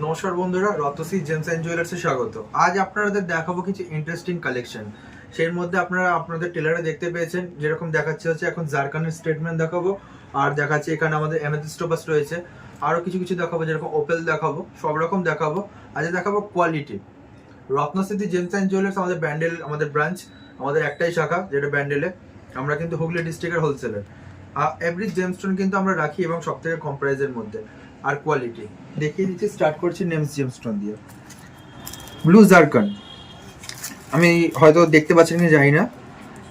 নমস্কার বন্ধুরা রতসি James and জুয়েলার্সে স্বাগত। আজ আপনাদের দেখাবো কিছু ইন্টারেস্টিং কালেকশন সেই মধ্যে আপনারা আপনাদের টেলারে দেখতে পেয়েছেন, যেরকম দেখাচ্ছে হচ্ছে এখন জারকানের স্টেটমেন্ট দেখাবো, আর দেখাচ্ছে এখানে আমাদের এমেথিস্টোপাস রয়েছে। আরও কিছু কিছু দেখাবো, যেরকম ওপেল দেখাবো, সব রকম দেখাবো। আজ দেখাবো quality Ratnasiddhi gems and jewellers আমাদের ব্যান্ডেল, আমাদের ব্রাঞ্চ আমাদের একটাই শাখা, যেটা ব্যান্ডেলে। আমরা কিন্তু হুগলি ডিস্ট্রিক্টের হোলসেলার এভরি জেমস্টোন কিন্তু আমরা রাখি এবং সব থেকে কম প্রাইসের মধ্যে। আর কোয়ালিটি দেখিয়ে দিচ্ছি স্টার্ট করছি নেমস জেমস্টোন দিয়ে। ব্লু জারকান আমি হয়তো দেখতে পাচ্ছেন কি জানি না।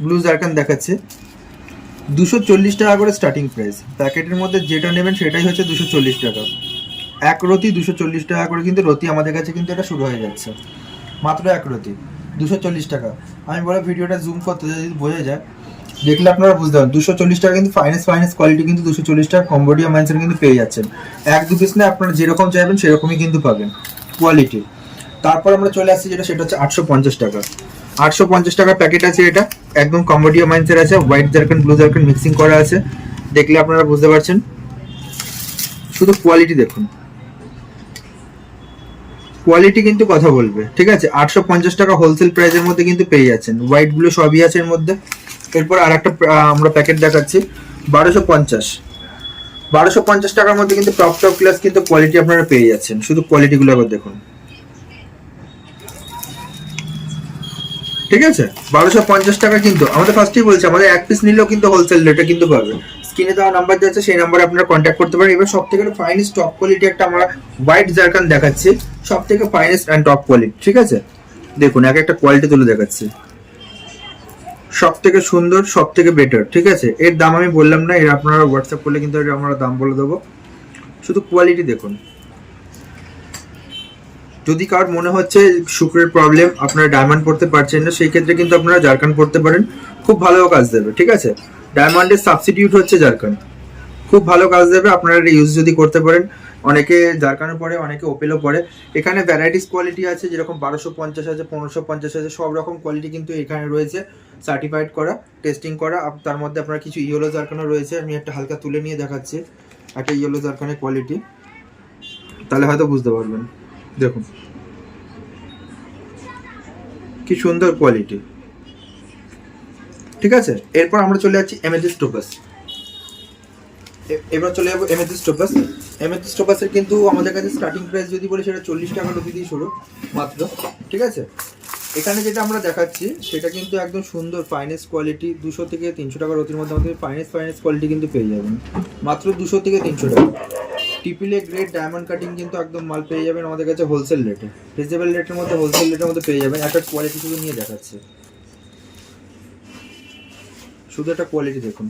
ব্লু জারকান দেখাচ্ছে। দুশো চল্লিশ টাকা করে স্টার্টিং প্রাইস প্যাকেটের মধ্যে যেটা নেবেন সেটাই হচ্ছে দুশো চল্লিশ টাকা। এক রতি দুশো চল্লিশ টাকা করে কিন্তু রতি আমাদের কাছে কিন্তু এটা শুরু হয়ে যাচ্ছে। মাত্র এক রতি। দুশো চল্লিশ টাকা। আমি বলে ভিডিওটা জুম করতে যদি বোঝা যায়। দেখলে আপনারা বুঝতে পারবেন। দুশো চল্লিশ টাকা কিন্তু ফাইনেস ফাইনেস কোয়ালিটি কিন্তু দুশো চল্লিশ টাকা কম্বোডিয়া মাইন্সের কিন্তু পেয়ে যাচ্ছেন। এক, দু পিস না আপনারা যেরকম চাইবেন সেরকমই কিন্তু পাবেন কোয়ালিটি তারপর আমরা চলে আসছি যেটা, সেটা হচ্ছে আটশো পঞ্চাশ টাকা। আটশো পঞ্চাশ টাকা প্যাকেট আছে এটা, একদম কম্বোডিয়া মাইন্সের আছে white zircon blue zircon mixing করা আছে। দেখলে আপনারা বুঝতে পারছেন। শুধু কোয়ালিটি দেখুন। কোয়ালিটি কিন্তু কথা বলবে, ঠিক আছে? আটশো পঞ্চাশ টাকা হোলসেল প্রাইসের মধ্যে কিন্তু পেয়ে যাচ্ছেন। হোয়াইট ব্লু সবই আছে এর মধ্যে। এরপর আর একটা আমরা প্যাকেট দেখাচ্ছি। বারোশো পঞ্চাশ। বারোশো পঞ্চাশ টাকার মধ্যে কিন্তু টপ টপ ক্লাস কিন্তু কোয়ালিটি আপনারা পেয়ে যাচ্ছেন। শুধু কোয়ালিটিগুলো একবার দেখুন। ঠিক আছে? বারোশো পঞ্চাশ টাকা কিন্তু, আমাদের ফার্স্টেই বলছি, আমাদের এক পিস নিলেও কিন্তু হোলসেল রেটে কিন্তু পাবে। স্ক্রিনে দেওয়া নাম্বার যাচ্ছে সেই নাম্বারে আপনারা কন্ট্যাক্ট করতে পারেন। এবার সব থেকে ফাইনেস্ট টপ কোয়ালিটি একটা আমরা হোয়াইট জারকান দেখাচ্ছি। সব থেকে ফাইনেস্ট অ্যান্ড টপ কোয়ালিটি ঠিক আছে? দেখুন, এক একটা কোয়ালিটি তুলে দেখাচ্ছি। সব থেকে সুন্দর সব থেকে বেটার ঠিক আছে? এর দাম আমি বললাম না, এর আপনারা হোয়াটসঅ্যাপ করলে কিন্তু আমরা দাম বলে দেবো। শুধু কোয়ালিটি দেখুন। যদি কার মনে হচ্ছে শুক্রের প্রবলেম আপনারা ডায়মন্ড পড়তে পারছেন না, সেই ক্ষেত্রে কিন্তু আপনারা জারকান পড়তে পারেন। খুব ভালো কাজ দেবে, ঠিক আছে? ডায়মন্ডের সাবস্টিটিউট হচ্ছে জারকান খুব ভালো কাজ দেবে, আপনারা ইউজ যদি করতে পারেন। অনেকে জারকানও পড়ে, অনেকে ওপেলও পড়ে। এখানে ভ্যারাইটিস কোয়ালিটি আছে, যেরকম বারোশো পঞ্চাশ আছে, পনেরোশো পঞ্চাশ আছে, সব রকম কোয়ালিটি কিন্তু এখানে রয়েছে। সার্টিফাইড করা টেস্টিং করা তার মধ্যে আপনার কিছু ইয়েলো জারকানও রয়েছে, আমি একটা হালকা তুলে নিয়ে দেখাচ্ছি। একটা ইয়েলো জারকানের কোয়ালিটি তাহলে হয়তো বুঝতে পারবেন। দেখুন। কি সুন্দর কোয়ালিটি ঠিক আছে? এরপর আমরা চলে যাচ্ছি এমএজিস টোপাস এবার চলে যাব এমএস টোপাস এমএস টোপাসের কিন্তু আমাদের কাছে স্টার্টিং প্রাইস যদি বলি সেটা চল্লিশ টাকা রুপি দিয়ে শুরু, মাত্র। ঠিক আছে? এখানে যেটা আমরা দেখাচ্ছি, সেটা কিন্তু একদম সুন্দর ফাইনেস্ট কোয়ালিটি দুশো থেকে তিনশো টাকা রতির মধ্যে আমাদের ফাইনেস্ট ফাইনেস্ট কোয়ালিটি কিন্তু পেয়ে যাবেন। মাত্র দুশো থেকে তিনশো টাকা। টিপিলে গ্রেড ডায়মন্ড কাটিং কিন্তু একদম মাল পেয়ে যাবেন আমাদের কাছে হোলসেল রেটে রিজনেবল রেটের মধ্যে হোলসেল রেটের মধ্যে পেয়ে যাবেন। একটা কোয়ালিটি শুধু নিয়ে দেখাচ্ছে। শুধু একটা কোয়ালিটি দেখুন।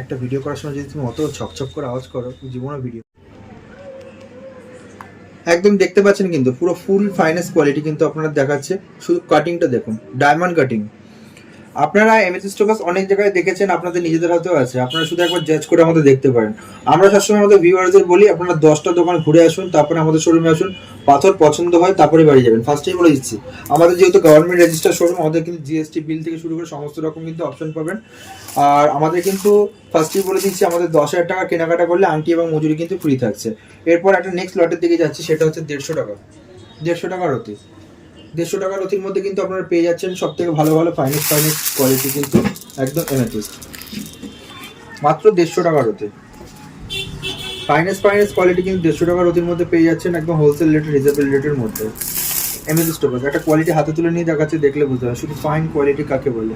একটা ভিডিও করার সময় যদি তুমি অত ছকছক করে আওয়াজ করো জীবনে ভিডিও একদম দেখতে পাচ্ছেন কিন্তু পুরো ফুল ফাইনেস কোয়ালিটি কিন্তু আপনারা দেখাচ্ছে। শুধু কাটিংটা দেখুন ডায়মন্ড কাটিং আপনারা এমএস স্টোকাস অনেক জায়গায় দেখেছেন, আপনাদের নিজেদের হাতেও আছে। আপনারা শুধু একবার জাজ করে আমাদের দেখতে পারেন। আমরা সবসময় আমাদের ভিউয়ারদের বলি, আপনারা দশটা দোকান ঘুরে আসুন, তারপরে আমাদের শোরুমে আসুন, পাথর পছন্দ হয়, তারপরে বাড়ি যাবেন। ফার্স্টেই বলে দিচ্ছি, আমাদের যেহেতু গভর্নমেন্ট রেজিস্টার শোরুম আমাদের কিন্তু জিএসটি বিল থেকে শুরু করে সমস্ত রকম কিন্তু অপশন পাবেন। আর আমাদের কিন্তু ফার্স্টেই বলে দিচ্ছি, আমাদের দশ হাজার টাকা কেনাকাটা করলে আংটি এবং মজুরি কিন্তু ফ্রি থাকছে। এরপর একটা নেক্সট লটের দিকে যাচ্ছি, সেটা হচ্ছে দেড়শো টাকা। দেড়শো টাকার অতি দেড়শো টাকার নথির মধ্যে কিন্তু আপনারা পেয়ে যাচ্ছেন সব থেকে ভালো ভালো ফাইনেস ফাইনেস কোয়ালিটি কিন্তু একদম এমএটিস্ট মাত্র দেড়শো টাকার অতি ফাইনেস ফাইনেস কোয়ালিটি কিন্তু দেড়শো টাকার অতির মধ্যে পেয়ে যাচ্ছেন একদম হোলসেল রেটের রিজনেবল রেটের মধ্যে। এমএজিস্ট একটা কোয়ালিটি হাতে তুলে নিয়ে দেখাচ্ছে, দেখলে বুঝতে হবে শুধু ফাইন কোয়ালিটি কাকে বলে?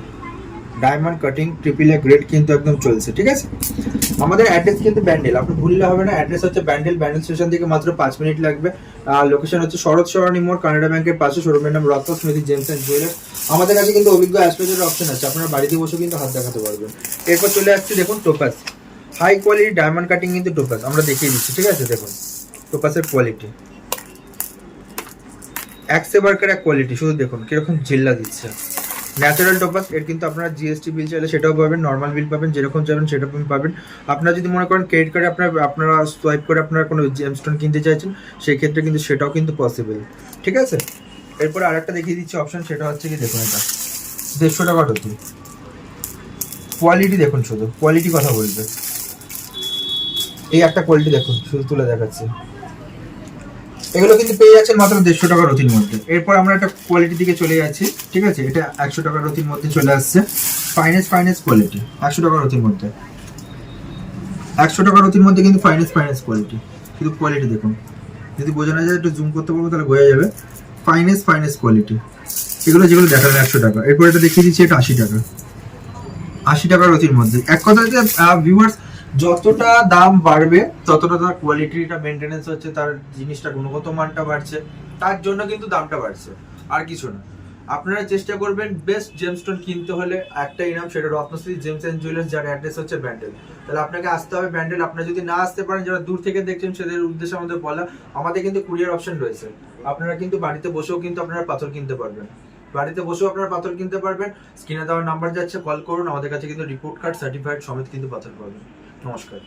Diamond cutting triple A grade কিন্তু একদম চলছে, ঠিক আছে? আমাদের অ্যাড্রেস কিন্তু ব্যান্ডেল আপনি ভুললে হবে না অ্যাড্রেস হচ্ছে ব্যান্ডেল ব্যান্ডেল স্টেশন থেকে মাত্র পাঁচ মিনিট লাগবে। আর লোকেশন হচ্ছে শরৎ সরণী মোড়, কানাডা ব্যাংকের পাশে শোরুমের নাম রত্ন স্মৃতি জেমস অ্যান্ড জুয়েলার্স আমাদের কাছে কিন্তু অভিজ্ঞ অ্যাসপেজের অপশন আছে, আপনারা বাড়িতে বসে কিন্তু হাত দেখাতে পারবেন। এরপর চলে আসছে, দেখুন topaz high quality diamond cutting কিন্তু টোপাস আমরা দেখিয়ে দিচ্ছি, ঠিক আছে, দেখুন টোপাসের কোয়ালিটি এক সে বার্কার এক কোয়ালিটি শুধু দেখুন, কীরকম জিল্লা দিচ্ছে। ন্যাচারাল টপাস এর কিন্তু আপনারা জিএসটি বিল চাইলে সেটাও পাবেন নর্মাল বিল পাবেন, যেরকম চাইবেন সেরকম পাবেন। আপনারা যদি মনে করেন ক্রেডিট কার্ডে আপনার, আপনারা সোয়াইপ করে আপনারা কোনো জেমস্টোন কিনতে চাইছেন, সেই ক্ষেত্রে কিন্তু সেটাও কিন্তু পসিবল ঠিক আছে? এরপর আরেকটা দেখিয়ে দিচ্ছি অপশন সেটা হচ্ছে কি দেখুন এটা। দেড়শো টাকা হতো কোয়ালিটি দেখুন শুধু কোয়ালিটি কথা বলবে। এই একটা কোয়ালিটি দেখুন, শুধু তুলে দেখাচ্ছে। এগুলো কিন্তু পেয়ে যাচ্ছেন মাত্র দেড়শো টাকা রতির মধ্যে। এরপর আমরা একটা কোয়ালিটি দিকে চলে যাচ্ছি, ঠিক আছে? এটা একশো টাকা রতির মধ্যে চলে আসছে। ফাইনেস্ট ফাইনেস্ট কোয়ালিটি একশো টাকা রতির মধ্যে। একশো টাকা রতির মধ্যে কিন্তু ফাইনেস্ট ফাইনেস্ট কোয়ালিটি কিন্তু কোয়ালিটি দেখুন, যদি বোঝানো যায়, একটু জুম করতে পারব, তাহলে বোঝা যাবে। ফাইনেস্ট ফাইনেস্ট কোয়ালিটি এগুলো যেগুলো দেখালাম, একশো টাকা। এরপর এটা দেখিয়ে দিচ্ছি, এটা আশি টাকা। আশি টাকা রতির মধ্যে। এক কথা যে ভিউয়ার্স যতটা দাম বাড়বে, ততটা তার কোয়ালিটিটা মেনটেনেন্স হচ্ছে, তার জিনিসটা গুণগত মানটা বাড়ছে, তার জন্য কিন্তু দামটা বাড়ছে, আর কিছু না। আপনারা চেষ্টা করবেন বেস্ট জেমস্টোন কিনতে হলে, একটা ইনাম, সেটা রত্নশ্রী জেমস অ্যান্ড জুয়েলার্স যার অ্যাড্রেস হচ্ছে ব্যান্ডেল তাহলে আপনাকে আসতে হবে ব্যান্ডেল আপনারা যদি না আসতে পারেন, যারা দূর থেকে দেখছেন, সেদের উদ্দেশ্যে আমাদের বলা, আমাদের কিন্তু কুরিয়ার অপশন রয়েছে। আপনারা কিন্তু বাড়িতে বসেও কিন্তু আপনারা পাথর কিনতে পারবেন। বাড়িতে বসেও আপনারা পাথর কিনতে পারবেন। স্ক্রিনে দেওয়ার নাম্বার যাচ্ছে কল করুন। আমাদের কাছে কিন্তু রিপোর্ট কার্ড সার্টিফাইড সমেত কিন্তু পাথর পাবেন। নমস্কার।